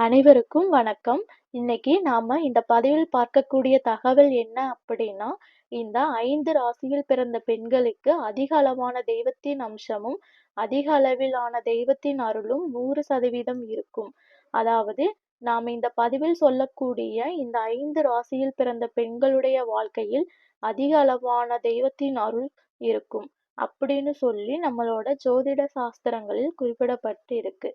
அனைவருக்கும் வணக்கம். இன்னைக்கு நாம இந்த பதிவில் பார்க்கக்கூடிய தகவல் என்ன அப்படின்னா, இந்த ஐந்து ராசியில் பிறந்த பெண்களுக்கு அதிக அளவான தெய்வத்தின் அம்சமும், அதிக அளவிலான தெய்வத்தின் அருளும் 100% இருக்கும். அதாவது நாம் இந்த பதிவில் சொல்லக்கூடிய இந்த ஐந்து ராசியில் பிறந்த பெண்களுடைய வாழ்க்கையில் அதிக அளவான தெய்வத்தின் அருள் இருக்கும். அப்படின்னு சொல்லி நம்மளோட ஜோதிட சாஸ்திரங்களில் குறிப்பிடப்பட்டு இருக்கு.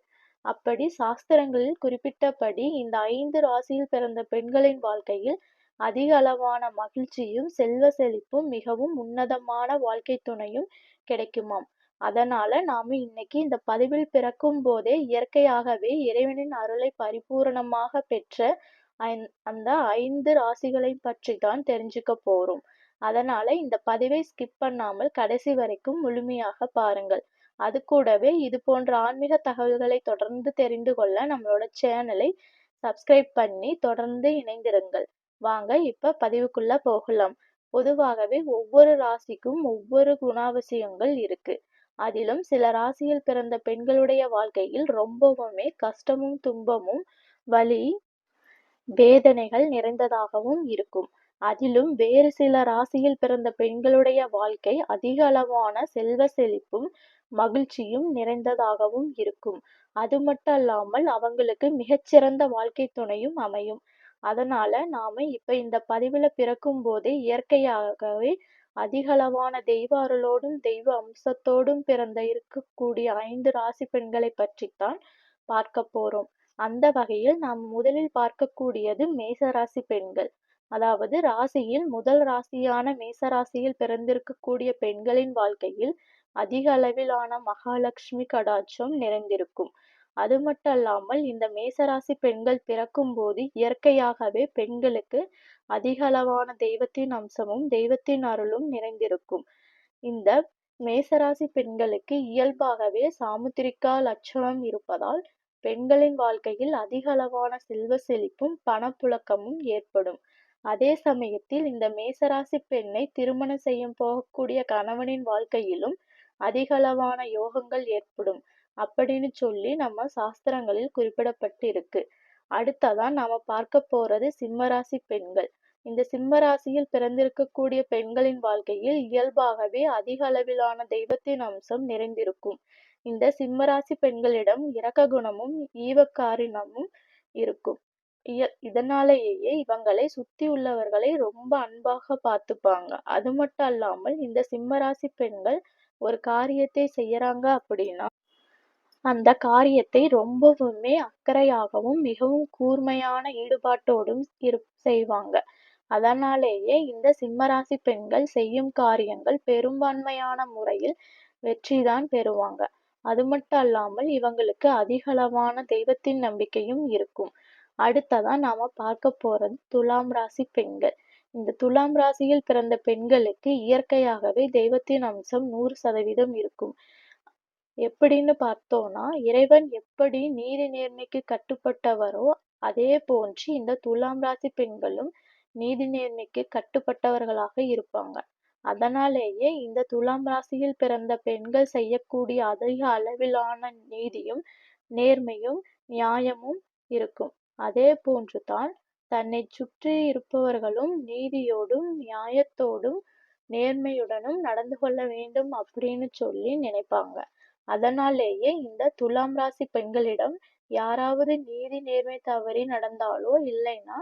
அப்படி சாஸ்திரங்களில் குறிப்பிட்டபடி இந்த ஐந்து ராசியில் பிறந்த பெண்களின் வாழ்க்கையில் அதிக அளவான மகிழ்ச்சியும், செல்வ செழிப்பும், மிகவும் உன்னதமான வாழ்க்கை துணையும் கிடைக்குமாம். அதனால நாம இன்னைக்கு இந்த பதிவில் பிறக்கும் போதே இயற்கையாகவே இறைவனின் அருளை பரிபூரணமாக பெற்ற அந் அந்த ஐந்து ராசிகளை பற்றி தான் தெரிஞ்சுக்க போறோம். அதனால இந்த பதிவை ஸ்கிப் பண்ணாமல் கடைசி வரைக்கும் முழுமையாக பாருங்கள். அது கூடவே இது போன்ற ஆன்மீக தகவல்களை தொடர்ந்து தெரிந்து கொள்ள நம்மளோட சேனலை சப்ஸ்கிரைப் பண்ணி தொடர்ந்து இணைந்திருங்கள். வாங்க இப்ப பதிவுக்குள்ள போகலாம். பொதுவாகவே ஒவ்வொரு ராசிக்கும் ஒவ்வொரு குணாவசியங்கள் இருக்கு. அதிலும் சில ராசியில் பிறந்த பெண்களுடைய வாழ்க்கையில் ரொம்பவுமே கஷ்டமும், துன்பமும், வலி, வேதனைகள் நிறைந்ததாகவும் இருக்கும். அதிலும் வேறு சில ராசியில் பிறந்த பெண்களுடைய வாழ்க்கை அதிக அளவான செல்வ செழிப்பும், மகிழ்ச்சியும் நிறைந்ததாகவும் இருக்கும். அது மட்டும் அல்லாமல் அவங்களுக்கு மிகச்சிறந்த வாழ்க்கை துணையும் அமையும். அதனால நாம இப்ப இந்த பதிவுல பிறக்கும் போதே இயற்கையாகவே அதிகளவான தெய்வ அருளோடும், தெய்வ அம்சத்தோடும் பிறந்த இருக்கக்கூடிய ஐந்து ராசி பெண்களைப் பற்றித்தான் பார்க்கப் போறோம். அந்த வகையில் நாம் முதலில் பார்க்கக்கூடியது மேச ராசி பெண்கள். அதாவது ராசியில் முதல் ராசியான மேச ராசியில் பிறந்திருக்கக்கூடிய பெண்களின் வாழ்க்கையில் அதிக அளவிலான மகாலட்சுமி கடாட்சம் நிறைந்திருக்கும். அது மட்டுமல்லாமல் இந்த மேசராசி பெண்கள் பிறக்கும் போது இயற்கையாகவே பெண்களுக்கு அதிக அளவான தெய்வத்தின் அம்சமும், தெய்வத்தின் அருளும் நிறைந்திருக்கும். இந்த மேசராசி பெண்களுக்கு இயல்பாகவே சாமுத்திரிகா லட்சணம் இருப்பதால் பெண்களின் வாழ்க்கையில் அதிக அளவான செல்வ செழிப்பும், பணப்புழக்கமும் ஏற்படும். அதே சமயத்தில் இந்த மேசராசி பெண்ணை திருமணம் செய்ய போகக்கூடிய கணவனின் வாழ்க்கையிலும் அதிகளவான யோகங்கள் ஏற்படும் அப்படின்னு சொல்லி நம்ம சாஸ்திரங்களில் குறிப்பிடப்பட்டு இருக்கு. அடுத்ததா நாம பார்க்க போறது சிம்மராசி பெண்கள். இந்த சிம்மராசியில் பிறந்திருக்கக்கூடிய பெண்களின் வாழ்க்கையில் இயல்பாகவே அதிக அளவிலான தெய்வத்தின் அம்சம் நிறைந்திருக்கும். இந்த சிம்மராசி பெண்களிடம் இரக்க குணமும், ஈவக்காரினமும் இருக்கும். இய இதனாலேயே இவங்களை சுத்தி உள்ளவர்களை ரொம்ப அன்பாக பார்த்துப்பாங்க. அது மட்டும் அல்லாமல் இந்த சிம்மராசி பெண்கள் ஒரு காரியத்தை செய்யறாங்க அப்படின்னா அந்த காரியத்தை ரொம்பவுமே அக்கறையாகவும், மிகவும் கூர்மையான ஈடுபாட்டோடும் இரு செய்வாங்க. அதனாலேயே இந்த சிம்மராசி பெண்கள் செய்யும் காரியங்கள் பெரும்பான்மையான முறையில் வெற்றிதான் பெறுவாங்க. அது மட்டும் அல்லாமல் இவங்களுக்கு அதிகளவான தெய்வத்தின் நம்பிக்கையும் இருக்கும். அடுத்ததா நாம பார்க்க போறது துலாம் ராசி பெண்கள். இந்த துலாம் ராசியில் பிறந்த பெண்களுக்கு இயற்கையாகவே தெய்வத்தின் அம்சம் 100% இருக்கும். எப்படின்னு பார்த்தோம்னா இறைவன் எப்படி நீதி நேர்மைக்கு கட்டுப்பட்டவரோ அதே போன்று இந்த துலாம் ராசி பெண்களும் நீதி நேர்மைக்கு கட்டுப்பட்டவர்களாக இருப்பாங்க. அதனாலேயே இந்த துலாம் ராசியில் பிறந்த பெண்கள் செய்யக்கூடிய அதிக அளவிலான நீதியும், நேர்மையும், நியாயமும் இருக்கும். அதே போன்று தான் தன்னைச் சுற்றி இருப்பவர்களும் நீதியோடும், நியாயத்தோடும், நேர்மையுடனும் நடந்து கொள்ள வேண்டும் அப்படின்னு சொல்லி நினைப்பாங்க. அதனாலேயே இந்த துலாம் ராசி பெண்களிடம் யாராவது நீதி நேர்மை தவறி நடந்தாலோ இல்லைன்னா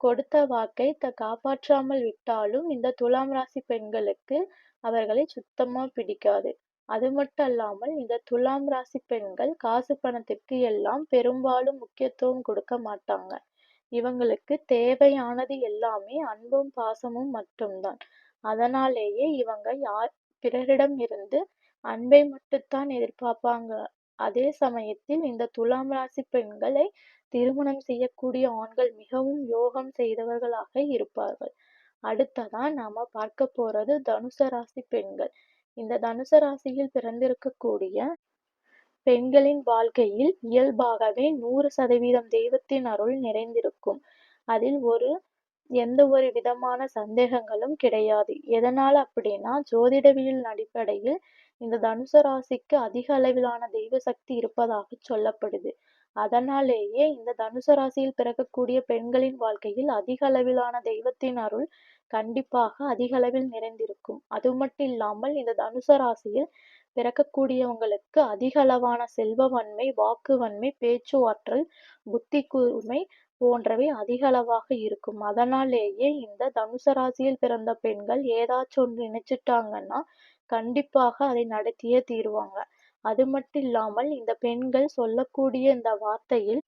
கொடுத்த வாக்கை த காப்பாற்றாமல் விட்டாலும் இந்த துலாம் ராசி பெண்களுக்கு அவர்களை சுத்தமா பிடிக்காது. அது மட்டும் அல்லாமல் இந்த துலாம் ராசி பெண்கள் காசு பணத்திற்கு எல்லாம் பெரும்பாலும் முக்கியத்துவம் கொடுக்க மாட்டாங்க. இவங்களுக்கு தேவையானது எல்லாமே அன்பும், பாசமும் மட்டும்தான். அதனாலேயே இவங்க யார் பிறரிடம் இருந்து அன்பை மட்டும்தான் எதிர்பார்ப்பாங்க. அதே சமயத்தில் இந்த துலாம் ராசி பெண்களை திருமணம் செய்யக்கூடிய ஆண்கள் மிகவும் யோகம் செய்தவர்களாக இருப்பார்கள். அடுத்ததா நாம பார்க்க போறது தனுச ராசி பெண்கள். இந்த தனுசு ராசியில் பிறந்திருக்கக்கூடிய பெண்களின் வாழ்க்கையில் இயல்பாகவே 100% தெய்வத்தின் அருள் நிறைந்திருக்கும். அதில் ஒரு எந்த ஒரு விதமான சந்தேகங்களும் கிடையாது. எதனால அப்படின்னா ஜோதிடவியல் அடிப்படையில் இந்த தனுசு ராசிக்கு அதிக அளவிலான தெய்வ சக்தி இருப்பதாக சொல்லப்படுது. அதனாலேயே இந்த தனுசு ராசியில் பிறக்கக்கூடிய பெண்களின் வாழ்க்கையில் அதிக அளவிலான தெய்வத்தின் அருள் கண்டிப்பாக அதிக அளவில் நிறைந்திருக்கும். அது மட்டும் இல்லாமல் இந்த தனுசு ராசியில் பிறக்கக்கூடியவங்களுக்கு அதிக அளவான செல்வவன்மை வாக்குவன்மை பேச்சுவாற்றல் புத்தி கூர்மை போன்றவை அதிக அளவாக இருக்கும். அதனாலேயே இந்த தனுசு ராசியில் பிறந்த பெண்கள் ஏதாச்சும் ஒன்று நினைச்சிட்டாங்கன்னா கண்டிப்பாக அதை நடத்தியே தீருவாங்க. அது மட்டும் இல்லாமல் இந்த பெண்கள் சொல்லக்கூடிய இந்த வார்த்தையில்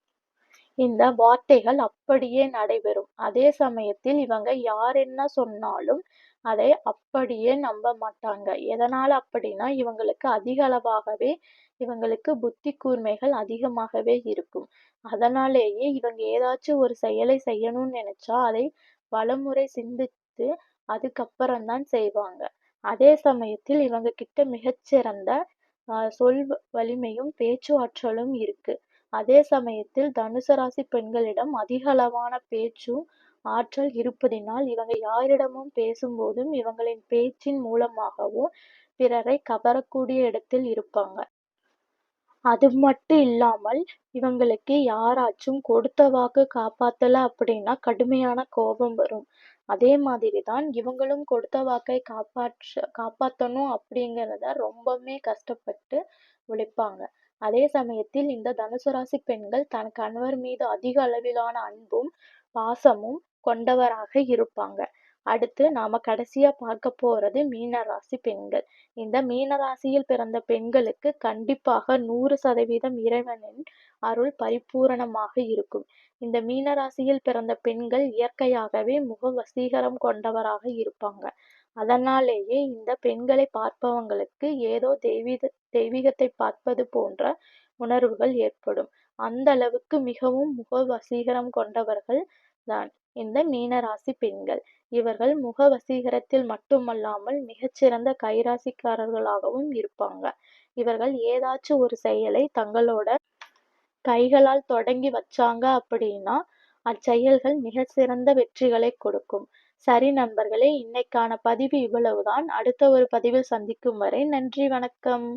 இந்த வார்த்தைகள் அப்படியே நடைபெறும். அதே சமயத்தில் இவங்க யார் என்ன சொன்னாலும் அதை அப்படியே நம்ப மாட்டாங்க. எதனால அப்படின்னா இவங்களுக்கு அதிக அளவாகவே இவங்களுக்கு புத்தி கூர்மைகள் அதிகமாகவே இருக்கும். அதனாலேயே இவங்க ஏதாச்சும் ஒரு செயலை செய்யணும்னு நினைச்சா அதை பலமுறை சிந்தித்து அதுக்கப்புறம்தான் செய்வாங்க. அதே சமயத்தில் இவங்க கிட்ட மிகச்சிறந்த சொல் வலிமையும் பேச்சுஆற்றலும் இருக்கு. அதே சமயத்தில் தனுசு ராசி பெண்களிடம் அதிக அளவான பேச்சும் ஆற்றல் இருப்பதினால் இவங்க யாரிடமும் பேசும்போதும் இவங்களின் பேச்சின் மூலமாகவும் பிறரை கவரக்கூடிய இடத்தில் இருப்பாங்க. அது மட்டும் இல்லாமல் இவங்களுக்கு யாராச்சும் கொடுத்த வாக்கு காப்பாத்தல அப்படின்னா கடுமையான கோபம் வரும். அதே மாதிரி தான் இவங்களும் கொடுத்த வாக்கை காப்பாற்ற காப்பாத்தணும் அப்படிங்கிறத ரொம்பவுமே கஷ்டப்பட்டு உழைப்பாங்க. அதே சமயத்தில் இந்த தனுசு ராசி பெண்கள் தன் கணவர் மீது அதிக அளவிலான அன்பும் பாசமும் கொண்டவராக இருப்பாங்க. அடுத்து நாம கடைசியா பார்க்க போறது மீன ராசி பெண்கள். இந்த மீன ராசியில் பிறந்த பெண்களுக்கு கண்டிப்பாக நூறு சதவீதம் இறைவனின் அருள் பரிபூரணமாக இருக்கும். இந்த மீன ராசியில் பிறந்த பெண்கள் இயற்கையாகவே முக வசீகரம் கொண்டவராக இருப்பாங்க. அதனாலேயே இந்த பெண்களை பார்ப்பவங்களுக்கு ஏதோ தெய்வீக தெய்வீகத்தை பார்ப்பது போன்ற உணர்வுகள் ஏற்படும். அந்த அளவுக்கு மிகவும் முக வசீகரம் கொண்டவர்கள் தான் இந்த மீனராசி பெண்கள். இவர்கள் முக வசீகரத்தில் மட்டுமல்லாமல் மிகச்சிறந்த கைராசிக்காரர்களாகவும் இருப்பாங்க. இவர்கள் ஏதாச்சும் ஒரு செயலை தங்களோட கைகளால் தொடங்கி வச்சாங்க அப்படின்னா அச்செயல்கள் மிக சிறந்த வெற்றிகளை கொடுக்கும். சரி நண்பர்களே இன்னைக்கான பதிவு இவ்வளவுதான். அடுத்த ஒரு பதிவில் சந்திக்கும் வரை நன்றி வணக்கம்.